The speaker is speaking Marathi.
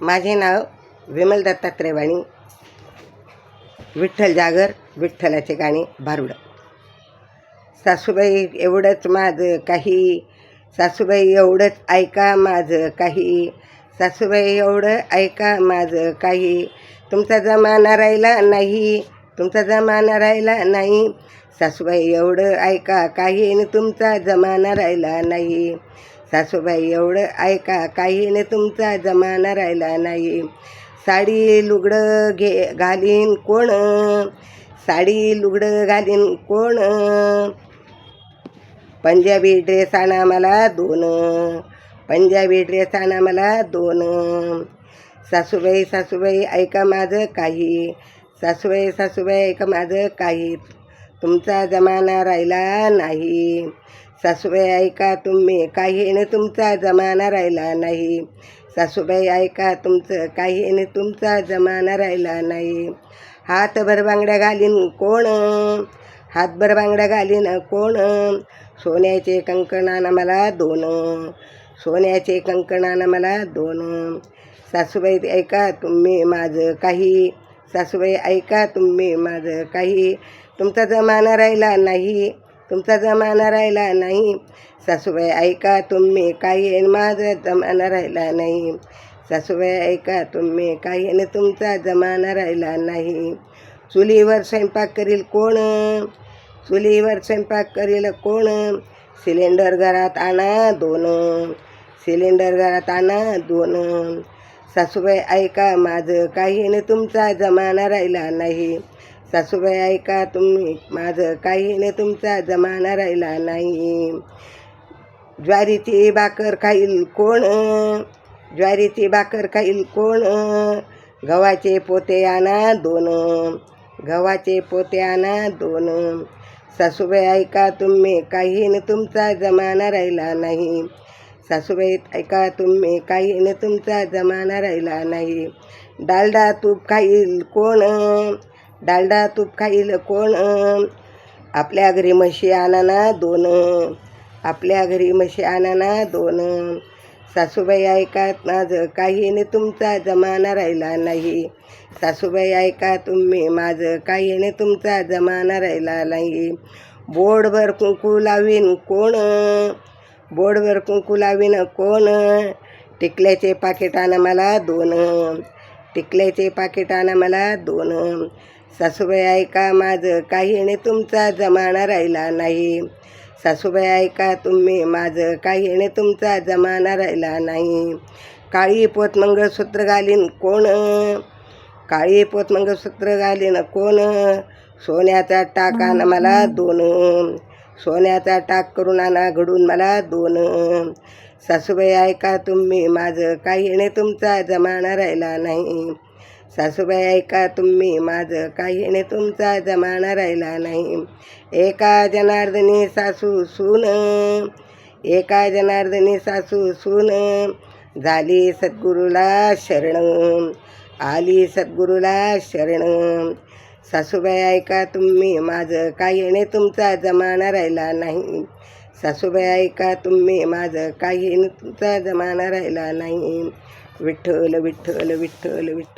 माझे नाव विमल दत्तात्रय वाणी विठ्ठल जागर विठ्ठलाचे गाणे भारुड. सासूबाई एवढंच माझं काही सासूबाई एवढंच ऐका माझं काही सासूबाई एवढं ऐका माझं काही. तुमचा जमाना राहिला नाही तुमचा जमाना राहिला नाही सासूबाई एवढं ऐका काही न तुमचा जमाना राहिला नाही. सासूबाई एवढं ऐका काही नाही तुमचा जमाना राहिला नाही. साडी लुगडं घे घालीन कोण? साडी लुगडं घालीन कोण? पंजाबी ड्रेस आणा मला दोन. पंजाबी ड्रेस आणा मला दोन. सासूबाई सासूबाई ऐका माझं काही. सासूबाई सासूबाई ऐका माझं काही. तुमचा जमाना राहिला नाही. सासूबाई ऐका तुम्ही काही येणे तुमचा जमाना राहिला नाही. सासूबाई ऐका तुमचं काही येणे तुमचा जमाना राहिला नाही. हातभर बांगड्या घालीन कोण? हातभर बांगड्या घालीन कोण? सोन्याचे कंकणानं मला दोन. सोन्याचे कंकणानं मला दोन. सासूबाई ऐका तुम्ही माझं काही. सासूबाई ऐका तुम्ही माझं काही. तुमचा जमाना राहिला नाही. तुमचा जमाना राहिला नाही. सासूबाई ऐका तुम्ही काही आणि माझा जमाना राहिला नाही. सासूबाई ऐका तुम्ही काही येणे तुमचा जमाना राहिला नाही. चुलीवर स्वयंपाक करील कोण? चुलीवर स्वयंपाक करील कोण? सिलेंडर घरात आणा दोन. सिलेंडर घरात आणा दोन. सासूबाई ऐका माझं काही येणे तुमचा जमाना राहिला नाही. सासूबाई ऐका तुम्ही माझं काही नाही तुमचा जमाना राहिला नाही. ज्वारीची भाकर खाईल कोण? ज्वारीची भाकर खाईल कोण? गव्हाचे पोते आणा दोन. गव्हाचे पोते आणा दोन. सासूबाई ऐका तुम्ही काही न तुमचा जमाना राहिला नाही. सासूबाई ऐका तुम्ही काही न तुमचा जमाना राहिला नाही. डालडा तूप खाईल कोण? डालडा तूप खाईल कोण आपल्या घरी म्हशी आणाना दोन. आपल्या घरी म्हशी आणाना दोन. सासूबाई ऐका माझं काही न तुमचा जमाना राहिला नाही. सासूबाई ऐका तुम्ही माझं काही न तुमचा जमाना राहिला नाही. बोर्डवर कुंकू लावीन कोण? बोर्डवर कुंकू लावीन कोण? टिकल्याचे पाकिट आणा मला दोन. टिकल्याचे पाकिट आणा मला दोन. सासूबाई ऐका माझं. काही न तुमचा जमाना राहिला नाही. सासूबाई ऐका तुम्ही माझं. काही तुमचा जमाना राहिला नाही. काळी पोत मंगळसूत्र घालीन कोण? काळी पोत मंगळसूत्र घालीन कोण? सोन्याचा टाक आणा मला दोन. सोन्याचा टाक करून आणा घडून मला दोन. सासूबाई ऐका तुम्ही माझं. काही न तुमचा जमाना राहिला नाही. सासूबाई ऐका तुम्ही माझं काही तुमचा जमाना राहिला नाही. एका जनार्दनी सासू सून एका जनार्दनी सासू सून झाली सद्गुरूला शरण आली सद्गुरूला शरण. सासूबाई ऐका तुम्ही माझं काही तुमचा जमाना राहिला नाही. सासूबाई ऐका तुम्ही माझं काही तुमचा जमाना राहिला नाही. विठ्ठल विठ्ठल विठ्ठल विठ्ठल.